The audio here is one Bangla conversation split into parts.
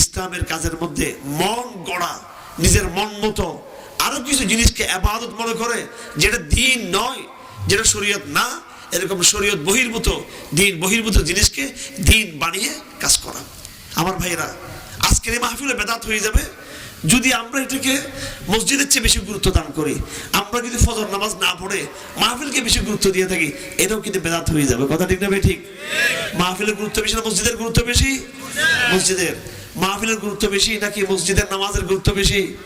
ইসলামের কাজের মধ্যে মন গড়া, নিজের মন মতো আরও কিছু জিনিসকে আবাদত মনে করে, যেটা দিন নয়, যেটা শরীয়ত না, এরকম শরীয়ত বহির্ভূত, দিন বহির্ভূত জিনিসকে দিন বানিয়ে কাজ করা। আমার ভাইরা আজকের এই মাহফিলে বেদাত হয়ে যাবে। যদি আমরা এটাকে মসজিদের চেয়ে বেশি গুরুত্ব দান করি, আমরা যদি ফজর নামাজ না পড়ে মাহফিলকে বেশি গুরুত্ব দিয়ে থাকি, এটাও কিন্তু বেদাত হয়ে যাবে। কথা ঠিক না ভাই? ঠিক? মাহফিলের গুরুত্ব বেশি না মসজিদের গুরুত্ব বেশি? মসজিদের। মাহফিলের গুরুত্ব বেশি নাকি মসজিদের নামাজের গুরুত্ব বেশি?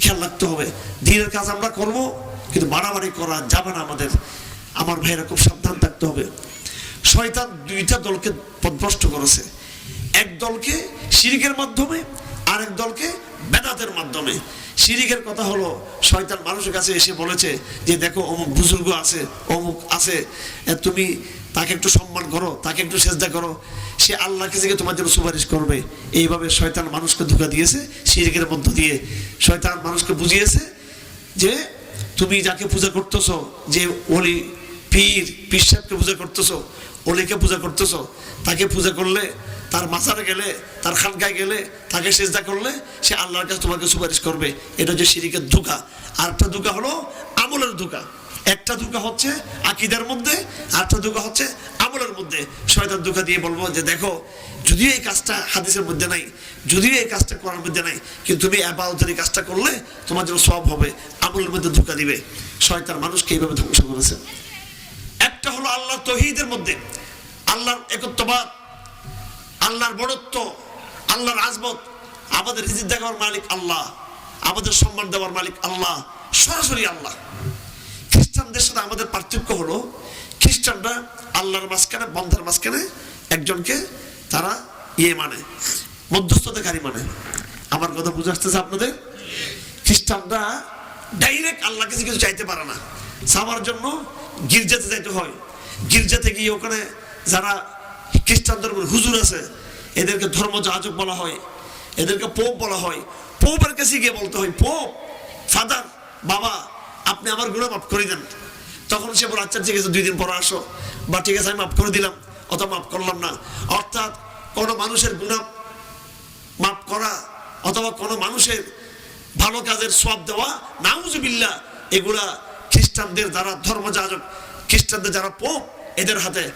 খেয়াল রাখতে হবে। দিনের কাজ আমরা করব, কিন্তু মারামারি করা যাবে না আমাদের। আমার ভাইয়েরা খুব সাবধান থাকতে হবে। শয়তান দুইটা দলকে পদভ্রষ্ট করেছে। এক দলকে শিরিকের মাধ্যমে, আরেক দলকে বেদাতের মাধ্যমে। শিরিকের কথা হলো, শয়তান মানুষের কাছে এসে বলেছে যে, দেখো, অমুক বুজুর্গ আছে, অমুক আছে তুমি তাকে একটু সম্মান করো, তাকে একটু চেষ্টা করো। সে আল্লাহকে থেকে তোমার জন্য সুপারিশ করবে। এইভাবে শয়তান মানুষকে ধোকা দিয়েছে শিরিকের মধ্য দিয়ে। শয়তান মানুষকে বুঝিয়েছে যে, তুমি যাকে পূজা করতেছ, যে ওলি পীর পীর সাহেবকে পূজা করতেছো ওলিকে পূজা করতেছো, তাকে পূজা করলে তার মাজারে গেলে, তার খানকায় গেলে, তাকে সেজদা করলে সে আল্লাহর কাছে তোমাকে সুপারিশ করবে। এটা হচ্ছে শিরিকের ধোকা। আর একটা ধোকা হলো আমলের ধোকা। একটা ধোকা হচ্ছে আকিদার মধ্যে আর একটা ধোকা হচ্ছে আমলের মধ্যে। শয়তান ধোকা দিয়ে বলব যে, দেখো, যদিও এই কাজটা হাদিসের মধ্যে নাই, যদিও এই কাজটা করার মধ্যে নাই, কিন্তু তুমি আবাদতের এই কাজটা করলে তোমার জন্য সব হবে, আমলের মধ্যে ধোকা দিবে। শয়তান মানুষকে এইভাবে ধ্বংস করেছে। একটা হলো আল্লাহ তহিদের মধ্যে, আল্লাহর একত্ববাদ, আল্লাহর বড়ত্ব, আল্লাহর আজমত, আমাদের রিজিক দেওয়ার মালিক আল্লাহ, আমাদের সম্মান দেওয়ার মালিক আল্লাহ, সরাসরি আল্লাহ। খ্রিস্টানদের সাথে আমাদের পার্থক্য হলো, খ্রিস্টানরা আল্লাহর মাঝখানে, বন্ধার মাঝখানে একজনকে তারা ইয়ে মানে মধ্যস্থতাকারী মানে। আমার কথা বুঝে আসতেছে আপনাদের? খ্রিস্টানরা ডাইরেক্ট আল্লাহ কাছে কিছু চাইতে পারে না। চাওয়ার জন্য গির্জাতে যাইতে হয়। গির্জাতে গিয়ে ওখানে যারা খ্রিস্টান ধর্মের হুজুর আছে, এদেরকে ধর্ম যাজক বলা হয়, এদেরকে পোপ বলা হয়। পোপের কাছে গিয়ে বলতে হয়, পোপ, ফাদার, বাবা, আপনি আমার গুণা মাফ করে দেন। তখন সে বলে আচ্ছা ঠিক আছে, দুই দিন পর আসো। বা, ঠিক আছে, আমি মাফ করে দিলাম অথবা মাফ করলাম না। অর্থাৎ কোনো মানুষের গুণা মাফ করা অথবা কোনো মানুষের ভালো কাজের সব দেওয়া, নাউজুবিল্লাহ, এগুলা খ্রিস্টানদের যারা ধর্মযাজক খ্রিস্টানদের যারা পোপ, এদের হাতে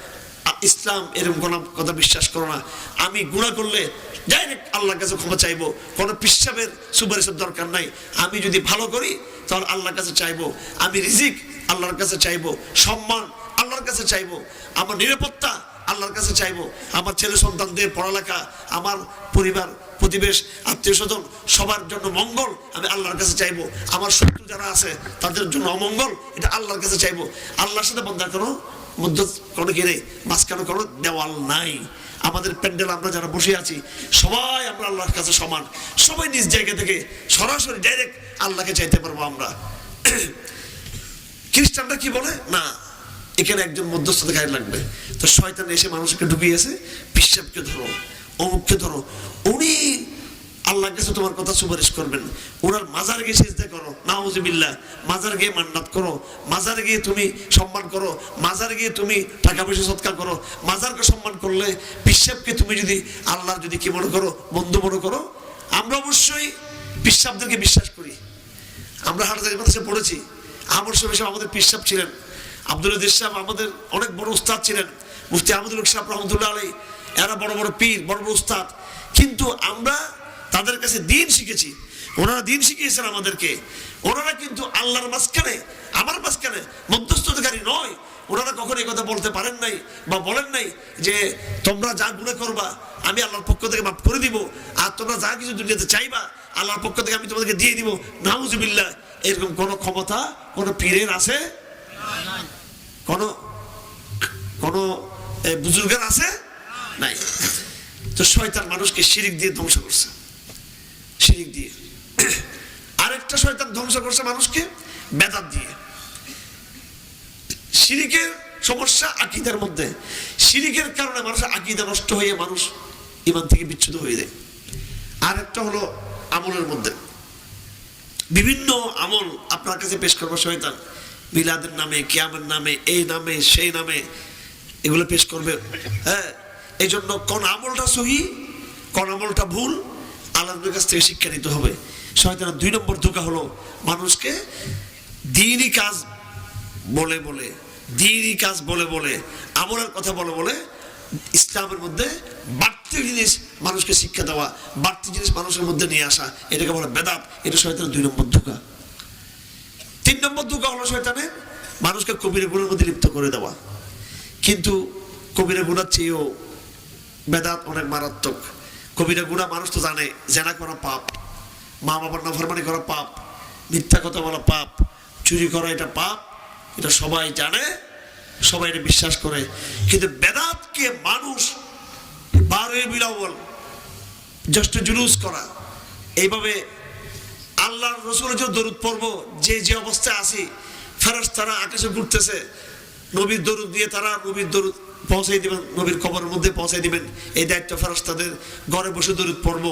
ইসলাম এরকম কোনো কথা বিশ্বাস করো না। আমি গুণা করলে ডাইরেক্ট আল্লাহর কাছে ক্ষমা চাইব। কোনো পিসাবের সুপারিশের দরকার নাই। আমি যদি ভালো করি, তাহলে আল্লাহর কাছে চাইব। আমি রিজিক আল্লাহর কাছে চাইব। সম্মান আল্লাহর কাছে চাইব। আমার নিরাপত্তা আল্লাহর কাছে চাইব, আমার ছেলে সন্তানদের পড়ালেখা, আমার পরিবার, প্রতিবেশ, আত্মীয় স্বজন, সবার জন্য মঙ্গল আমি আল্লাহর কাছে চাইব। আমার শত্রু যারা আছে, তাদের জন্য অমঙ্গল, এটা আল্লাহর কাছে চাইব। আল্লাহর সাথে বন্ধা করো মধ্য কোনো কিনে মাঝখানে কোনো দেওয়াল নাই। আমাদের প্যান্ডেল আমরা যারা বসে আছি, সবাই আমরা আল্লাহর কাছে সমান। সবাই নিজ জায়গা থেকে সরাসরি ডাইরেক্ট আল্লাহকে চাইতে পারব আমরা। খ্রিস্টানরা কি বলে? না এখানে একজন মধ্যস্থতা গায়ে লাগবে। তো শয়তান এসে মানুষকে ঢুকিয়েছে, পিসাবকে ধরো, অমুককে ধরো। উনি আল্লাহর কাছে তোমার কথা সুপারিশ করবেন। ওনার মাজার গিয়ে সেজদা করো, নাউজুবিল্লাহ। মাজার গিয়ে মান্নাত করো। মাজার গিয়ে তুমি সম্মান করো। মাজার গিয়ে তুমি টাকা পয়সা সৎকার করো। মাজারকে সম্মান করলে পিসাবকে তুমি যদি আল্লাহর যদি কি মনে করো বন্ধু মনে করো, আমরা অবশ্যই পিসাবদেরকে বিশ্বাস করি। আমরা হাটাজারি মাদ্রাসায় পড়েছি। আমর সাহেব আমাদের পিসাব ছিলেন। আব্দুল সাহেব আমাদের অনেক বড় উস্তাদ ছিলেন। মুফতি আহমদুল সাহেব রহমতুল্লাহ আলাই এরা বড় বড় পীর, বড় বড় উস্তাদ। কিন্তু আমরা তাদের কাছে দিন শিখেছি। ওনারা দিন শিখিয়েছেন আমাদেরকে। ওনারা কিন্তু আল্লাহর মাঝখানে, আমার মাঝখানে মধ্যস্থতাকারী নয়। ওনারা কখনো এই কথা বলতে পারেন নাই বা বলেন নাই যে, তোমরা যা গুণে করবা, আমি আল্লাহর পক্ষ থেকে মাফ করে দিব। আর তোমরা যা কিছু দুনিয়াতে চাইবা, আল্লাহর পক্ষ থেকে আমি তোমাদেরকে দিয়ে দিব। নাউজুবিল্লাহ, এরকম কোনো ক্ষমতা কোনো পীরের আছে? বুজুর্গের আছে? নাই। তো শয়তান মানুষকে শিরিক দিয়ে ধ্বংস করছে। শিরিক দিয়ে। আরেকটা শয়তান ধ্বংস করছে মানুষকে, বেদাত দিয়ে। শিরিকের সমস্যা আকিদার মধ্যে। শিরিকের কারণে মানুষের আকিদা নষ্ট হয়ে মানুষ ইমান থেকে বিচ্ছুত হয়ে যায়। আর একটা হলো আমলের মধ্যে। বিভিন্ন আমল আপনার কাছে পেশ করব শয়তান। মিলাদের নামে কিয়ামের নামে, এই নামে, সেই নামে এগুলো পেশ করবে। হ্যাঁ এই জন্য কোন আমলটা সহি কনামলটা ভুল, আল্লাহর কাছ থেকে শিক্ষা নিতে হবে। শয়তানের দুই নম্বর ধোকা হলো মানুষকে দিনই কাজ বলে বলে, দিনই কাজ বলে বলে, আমলের কথা বলে বলে, ইসলামের মধ্যে বাড়তি জিনিস মানুষকে শিক্ষা দেওয়া, বাড়তি জিনিস মানুষের মধ্যে নিয়ে আসা, এটাকে বলে বেদাত, এটা শয়তানের দুই নম্বর ধোকা। তিন নম্বর ধোকা হলো শয়তানের মানুষকে কবির গুণের মধ্যে লিপ্ত করে দেওয়া। কিন্তু কবিরা গুণার চেয়েও বেদাত অনেক মারাত্মক। কবিরা গুণা মানুষ তো জানে, জেনা করা পাপ, মা বাবার নাফরমানি করা পাপ, মিথ্যা কথা বলা পাপ, চুরি করা এটা পাপ, এটা সবাই জানে, সবাই এটা বিশ্বাস করে। কিন্তু বেদাতকে মানুষ বারোই বিলাবল জ্যেষ্ঠ জুলুস করা, এইভাবে আল্লাহর রসুলের যে দরুদ পড়ব, যে যে অবস্থায় আছি ফেরাস তারা আকাশে ঘুরতেছে, নবীর দরুদ দিয়ে তারা নবীর দরুদ পৌঁছাই দিবেন, নবীর খবরের মধ্যে পৌঁছাই দিবেন। এই দায়িত্ব ফেরাস তাদের ঘরে বসে দরুদ পড়ব,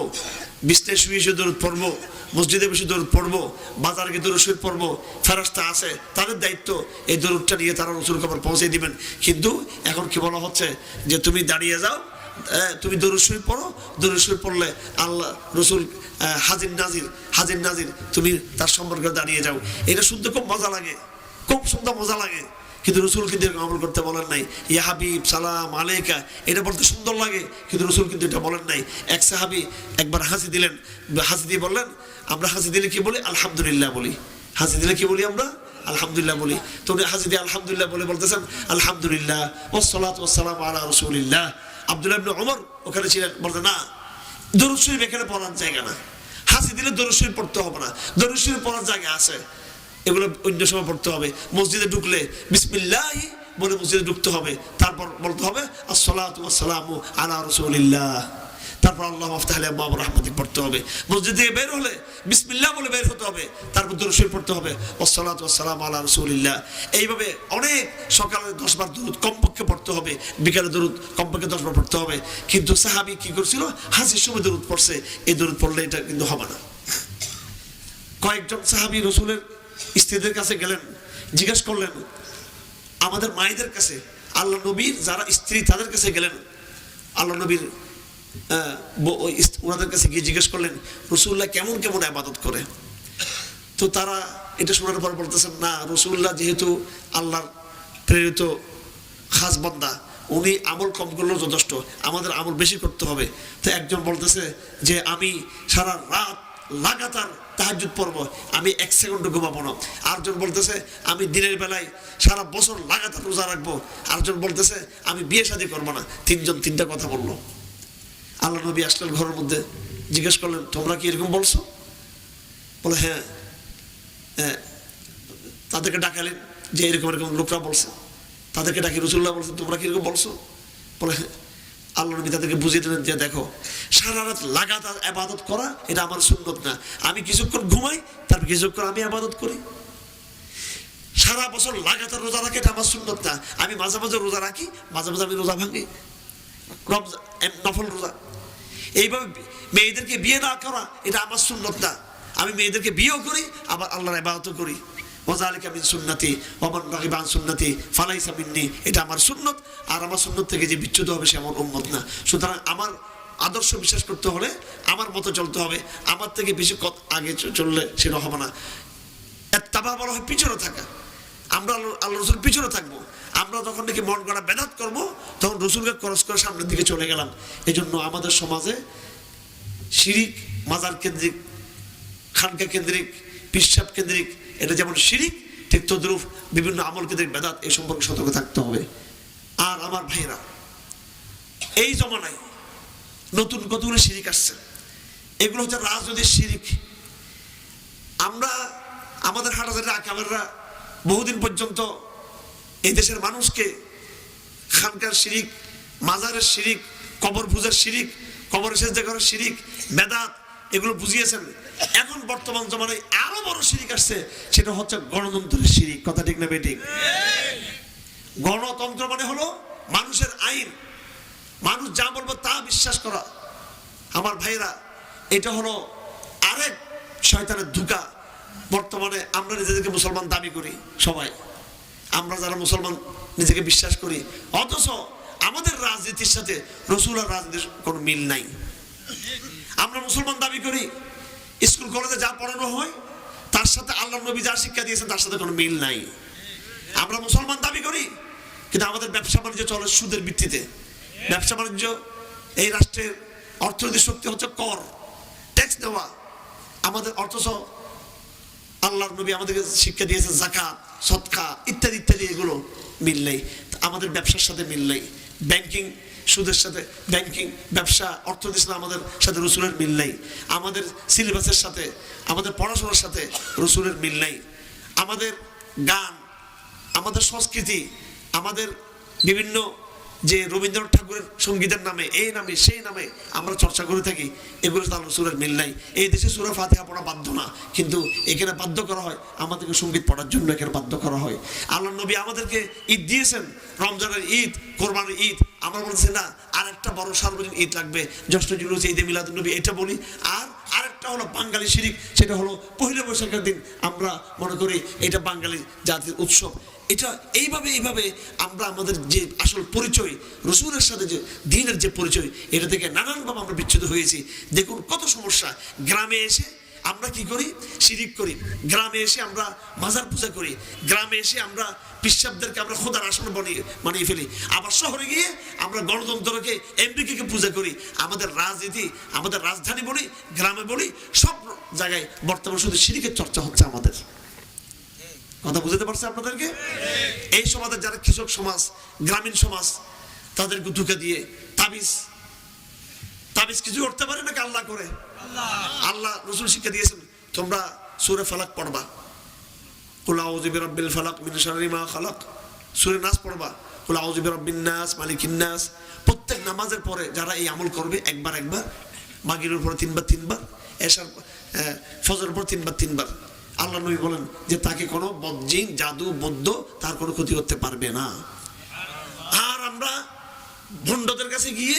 বিছনায় শুয়ে শুয়ে দরুদ পড়ব, মসজিদে বসে দরুদ পড়ব, বাজারে গিয়ে দরুদ শুয়ে পড়ব ফেরাস্তা আছে, তাদের দায়িত্ব এই দরুদটা নিয়ে তারা রসুল খবর পৌঁছাই দিবেন। কিন্তু এখন কি বলা হচ্ছে যে তুমি দাঁড়িয়ে যাও তুমি দরুদ শরীফ পড়ো? দরুদ শরীফ পড়লে আল্লাহ রসুল হাজির নাজির হাজির নাজির, তুমি তার সম্পর্কে দাঁড়িয়ে যাও। এটা শুনতে খুব মজা লাগে। খুব শুনতে মজা লাগে। কিন্তু রসুল কিন্তু এরকম আমল করতে বলেন নাই। ইয়া হাবিব, সালাম আলেকা এটা বলতে সুন্দর লাগে, কিন্তু রসুল কিন্তু এটা বলেন নাই। এক সাহাবি একবার হাসি দিলেন, হাসি দিয়ে বললেন, আমরা হাসি দিলে কি বলি? আলহামদুলিল্লাহ বলি। হাসি দিলে কি বলি আমরা? আলহামদুলিল্লাহ বলি। তো উনি হাসি দিয়ে আলহামদুলিল্লাহ বলে বলতেছেন, আলহামদুলিল্লাহ ওসলাত ওসালাম আলা রসুলিল্লাহ। আব্দুল্লাহ ইবনে ওমর ওখানে ছিলেন বলতে না, দরুদ এখানে পড়ার জায়গা না। হাসি দিলে দরুদ পড়তে হবে না। দরুদ পড়ার জায়গা আছে। এগুলো অন্য সময় পড়তে হবে। মসজিদে ঢুকলে বিসমিল্লাহ বলে মসজিদে ঢুকতে হবে। তারপর বলতে হবে আসসালাম আলা রাসূলিল্লাহ। তারপর আল্লাহ মাফতাহ আব্বাব রহমতি পড়তে হবে। মসজিদ থেকে বের হলে বিসমিল্লাহ বলে বের হতে হবে, তারপর দরুদ পড়তে হবে। ওয়াসসালাতু ওয়াসসালামু আলা রাসূলিল্লাহ। এইভাবে অনেক সকালে দশ বার দরুদ কমপক্ষে পড়তে হবে, বিকালে দরুদ কমপক্ষে দশ বার পড়তে হবে। কিন্তু সাহাবি কি করছিল? হাসির সময় দরুদ পড়ছে, এই দরুদ পড়লে এটা কিন্তু হবে না। কয়েকজন সাহাবি রসুলের স্ত্রীদের কাছে গেলেন, জিজ্ঞেস করলেন, আমাদের মায়েদের কাছে আল্লাহ নবীর যারা স্ত্রী তাদের কাছে গেলেন? আল্লাহ নবীর ওনাদের কাছে গিয়ে জিজ্ঞেস করলেন, রসুল্লাহ কেমন কেমন আবাদত করে? তো তারা এটা শোনার পর বলতেছেন, না, রসুল্লাহ যেহেতু আল্লাহর প্রেরিত খাস বান্দা, উনি আমল কম করলেও যথেষ্ট, আমাদের আমল বেশি করতে হবে। তো একজন বলতেছে যে, আমি সারা রাত লাগাতার তাহাজুদ পড়ব, আমি এক সেকেন্ড ঘুমাবো না। আরেকজন বলতেছে, আমি দিনের বেলায় সারা বছর লাগাতার রোজা রাখব। আরেকজন বলতেছে, আমি বিয়ে শাদী করব না। তিনজন তিনটা কথা বলল। আল্লাহ নবী আসলেন ঘরের মধ্যে, জিজ্ঞেস করলেন, তোমরা কি এরকম বলছো? বলে হ্যাঁ। হ্যাঁ তাদেরকে ডাকালেন যে এরকম এরকম লোকরা বলছে। তাদেরকে ডাকি রসুল্লাহ বলছেন তোমরা কীরকম বলছো? বলে হ্যাঁ আল্লাহ নবী তাদেরকে বুঝিয়ে দিলেন যে, দেখো, সারা রাত লাগাতার আবাদত করা, এটা আমার সুন্নত না। আমি কিছুক্ষণ ঘুমাই তার কিছুক্ষণ আমি আবাদত করি। সারা বছর লাগাতার রোজা রাখি, এটা আমার সুন্নত না। আমি মাঝে মাঝে রোজা রাখি, মাঝে মাঝে আমি রোজা ভাঙি। রমজান নফল রোজা। এইভাবে মেয়েদেরকে বিয়ে না করা, এটা আমার সুন্নত না। আমি মেয়েদেরকে বিয়েও করি, আবার আল্লাহর ইবাদতও করি। ওজালিকা মিন সুন্নতি, ওমান রাগিবান সুন্নতি, ফালাইসা এটা আমার সুন্নত। আর আমার সুন্নত থেকে যে বিচ্যুত হবে সে আমার উম্মত না। সুতরাং আমার আদর্শ বিশ্বাস করতে হলে আমার মতো চলতে হবে। আমার থেকে বেশি আগে চললে সেটা হবে না। তাবা বলা হয় পিছনে থাকা। আমরা আল্লাহ রসুল পিছনে থাকব। আমরা যখন নাকি মন গড়া বেদাত করব, তখন রসুলকে খরচ করে সামনের দিকে চলে গেলাম। এই জন্য আমাদের সমাজে শিরিক মাজার কেন্দ্রিক, খানকা কেন্দ্রিক পিসাব কেন্দ্রিক, এটা যেমন শিরিক, ঠিক তদ্রুপ বিভিন্ন আমল কেন্দ্রিক বেদাত এই সম্পর্কে সতর্ক থাকতে হবে। আর আমার ভাইরা এই জমানায় নতুন কতগুলো শিরিক আসছে? এগুলো হচ্ছে রাজনৈতিক শিরিক। আমরা আমাদের হাটাজারি আকাবেররা বহুদিন পর্যন্ত এই দেশের মানুষকে খানকার শিরিক, মাজারের শিরিক, কবর পূজার শিরিক, কবর সেজদা করার শিরিক বেদাত এগুলো বুঝিয়েছেন। এখন বর্তমান জমানায় আরও বড় শিরিক আসছে, সেটা হচ্ছে গণতন্ত্রের শিরিক। কথা ঠিক না বেঠিক গণতন্ত্র মানে হলো মানুষের আইন। মানুষ যা বলব তা বিশ্বাস করা। আমার ভাইরা এটা হলো আরেক শয়তানের ধোকা। বর্তমানে আমরা নিজেদেরকে মুসলমান দাবি করি, সবাই। আমরা যারা মুসলমান নিজেকে বিশ্বাস করি, অথচ আমাদের রাজনীতির সাথে রসুল আর রাজনীতির কোনো মিল নাই। আমরা মুসলমান দাবি করি, স্কুল, কলেজে যা পড়ানো হয়, তার সাথে আল্লাহ নবী যা শিক্ষা দিয়েছেন, তার সাথে কোনো মিল নাই। আমরা মুসলমান দাবি করি, কিন্তু আমাদের ব্যবসা বাণিজ্য চলে সুদের ভিত্তিতে। ব্যবসা বাণিজ্য এই রাষ্ট্রের অর্থনৈতিক শক্তি হচ্ছে কর ট্যাক্স দেওয়া। আমাদের অর্থ আল্লাহর নবী আমাদেরকে শিক্ষা দিয়েছে জাকাত সৎকা ইত্যাদি ইত্যাদি, এগুলো মিল নেই। আমাদের ব্যবসার সাথে মিল নেই। ব্যাংকিং, সুদের সাথে, ব্যাংকিং, ব্যবসা অর্থনীতির সাথে আমাদের সাথে রসুলের মিল নেই। আমাদের সিলেবাসের সাথে, আমাদের পড়াশোনার সাথে রসুলের মিল নেই। আমাদের গান, আমাদের সংস্কৃতি, আমাদের বিভিন্ন যে রবীন্দ্রনাথ ঠাকুরের সঙ্গীতের নামে, এই নামে, সেই নামে আমরা চর্চা করে থাকি, এগুলো তো তার সুরের মিল নাই। এই দেশে সুরা ফাতিহা পড়া বাধ্য না, কিন্তু এখানে বাধ্য করা হয়, আমাদেরকে সংগীত পড়ার জন্য এখানে বাধ্য করা হয়। আল্লাহ নবী আমাদেরকে ঈদ দিয়েছেন, রমজানের ঈদ, কোরবানের ঈদ। আমরা বলছি না আর একটা বড় সার্বজনীন ঈদ লাগবে। জ্যৈষ্ঠ জুলুস, ঈদে মিলাদুল নবী, এটা বলি। আর আরেকটা হলো বাঙালি শিরিক, সেটা হলো পহিলা বৈশাখের দিন। আমরা মনে করি, এটা বাঙালি জাতির উৎসব। এটা এইভাবে এইভাবে আমরা আমাদের যে আসল পরিচয়, রসুলের সাথে যে দিনের যে পরিচয়, এটা থেকে নানানভাবে আমরা বিচ্ছুত হয়েছি। দেখুন কত সমস্যা। গ্রামে এসে আমরা কি করি? শিরিক করি। গ্রামে এসে আমরা মাজার পূজা করি। গ্রামে এসে আমরা পিসাবদেরকে আমরা খোদার আসন বানিয়ে বানিয়ে ফেলি। আবার শহরে গিয়ে আমরা গণতন্ত্রকে এমপিকে পূজা করি। আমাদের রাজনীতি, আমাদের রাজধানী বলি, গ্রামে বলি, সব জায়গায় বর্তমান শুধু শিরিকের চর্চা হচ্ছে আমাদের। কথা বুঝতে পারছে আপনাদেরকে? এই সমাজের যারা কৃষক সমাজ গ্রামীণ সমাজ তাদেরকে ধুকে দিয়ে তাবিজ তাবিজ কিছু করতে পারে নাকি আল্লাহ করে? আল্লাহ রসুল শিক্ষা দিয়েছেন তোমরা সুরে ফালাক পড়বা। কুল আউযু বিরাব্বিল ফালাক মিন শাররি মা খালাক। সূরা পড়বা। নাস মালিকিন নাস। প্রত্যেক নামাজের পরে যারা এই আমল করবে একবার একবার মাগরিবের পরে তিনবার তিনবার আহ, ফজরের পর তিনবার তিনবার। আল্লাহ নবী বলেন যে তাকে কোনো বজ্জিন জাদু বদ্ধ তার কোনো ক্ষতি করতে পারবে না। আর আমরা ভণ্ডদের কাছে গিয়ে